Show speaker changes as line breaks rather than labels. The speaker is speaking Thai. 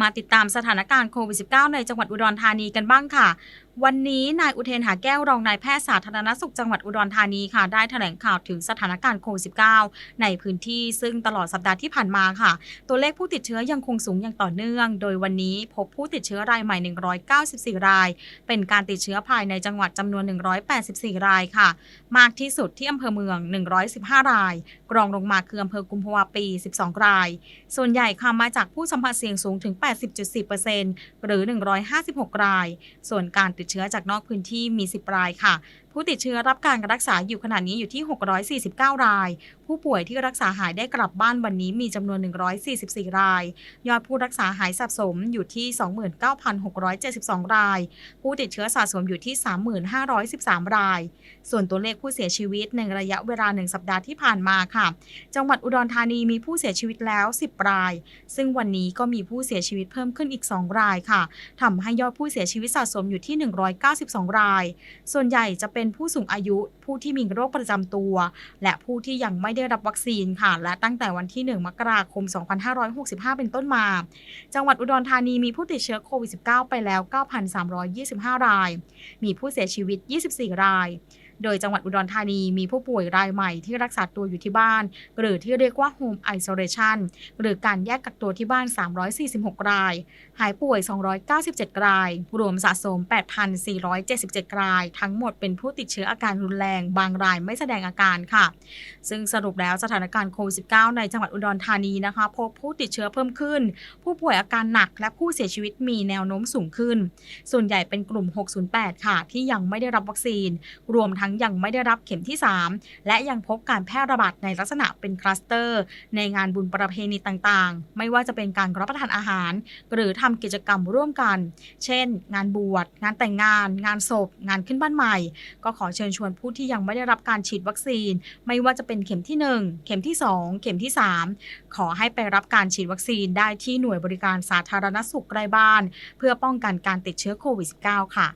มาติดตามสถานการณ์โควิด -19 ในจังหวัดอุดรธานีกันบ้างค่ะ วันนี้นายอุเทนหาแก้วรองนายแพทย์สาธารณสุขจังหวัดอุดรธานีค่ะ ได้แถลงข่าวถึงสถานการณ์โควิด -19 ในพื้นที่ซึ่งตลอดสัปดาห์ที่ผ่านมาค่ะ ตัวเลขผู้ติดเชื้อยังคงสูงอย่างต่อเนื่อง โดยวันนี้พบผู้ติดเชื้อรายใหม่ 194 ราย เป็นการติดเชื้อภายในจังหวัดจำนวน 184 รายค่ะ มากที่สุดที่อำเภอเมือง 115 ราย กรองลงมาคืออำเภอกุมภาวะปี 12 ราย ส่วนใหญ่ค่ะมาจากผู้สัมผัสเสี่ยงสูงถึง 80.4%หรือ 156 ราย ส่วนการติดเชื้อจากนอกพื้นที่มี 10 รายค่ะ ผู้ติดเชื้อรับการรักษาอยู่ขณะนี้อยู่ที่ 649 ราย ผู้ป่วยที่รักษาหายได้กลับบ้านวันนี้มีจำนวน 144 ราย ยอดผู้รักษาหายสะสมอยู่ที่ 29,672 ราย ผู้ติดเชื้อสะสมอยู่ที่ 3513 ราย ส่วนตัวเลขผู้เสียชีวิตในระยะเวลา 1 สัปดาห์ที่ผ่านมาค่ะ จังหวัดอุดรธานีมีผู้เสียชีวิตแล้ว 10 ราย ซึ่งวันนี้ก็มีผู้เสียชีวิตเพิ่มขึ้นอีก 2 รายค่ะทำให้ยอดผู้เสียชีวิตสะสมอยู่ที่ 192 ราย ส่วนใหญ่จะเป็น็นผู้สูงอายุ ผู้ที่มีโรคประจำตัว และผู้ที่ยังไม่ได้รับวัคซีนค่ะ และตั้งแต่วันที่ 1 มกราคม 2565 เป็นต้นมา จังหวัดอุดรธานีมีผู้ติดเชื้อโควิด -19 ไปแล้ว 9,325 ราย มีผู้เสียชีวิต 24 ราย โดยจังหวัดอุดรธานีมีผู้ป่วยรายใหม่ที่รักษาตัวอยู่ที่บ้าน หรือที่เรียกว่า Home Isolation หรือการแยกกักตัวที่บ้าน 346 ราย หายป่วย 297 ราย รวมสะสม 8,477 ราย ทั้งหมดเป็นผู้ติดเชื้ออาการรุนแรง บางรายไม่แสดงอาการค่ะ ซึ่งสรุปแล้วสถานการณ์โควิด -19 ในจังหวัดอุดรธานีนะคะพบผู้ติดเชื้อเพิ่มขึ้น ผู้ป่วยอาการหนักและผู้เสียชีวิตมีแนวโน้มสูงขึ้น ส่วนใหญ่เป็นกลุ่ม 608 ค่ะ ที่ยังไม่ได้รับวัคซีน รวมทั้งทั้งยังไม่ได้รับเข็มที่ 3 และยังพบการแพร่ระบาดในลักษณะเป็นคลัสเตอร์ ในงานบุญประเพณีต่างๆ ไม่ว่าจะเป็นการรับประทานอาหาร หรือทำกิจกรรมร่วมกัน เช่น งานบวช งานแต่งงาน งานศพ งานขึ้นบ้านใหม่ ก็ขอเชิญชวนผู้ที่ยังไม่ได้รับการฉีดวัคซีน ไม่ว่าจะเป็นเข็มที่ 1 เข็มที่ 2 เข็มที่ 3 ขอให้ไปรับการฉีดวัคซีนได้ที่หน่วยบริการสาธารณสุขใกล้บ้าน เพื่อป้องกันการติดเชื้อโควิด -19 ค่ะ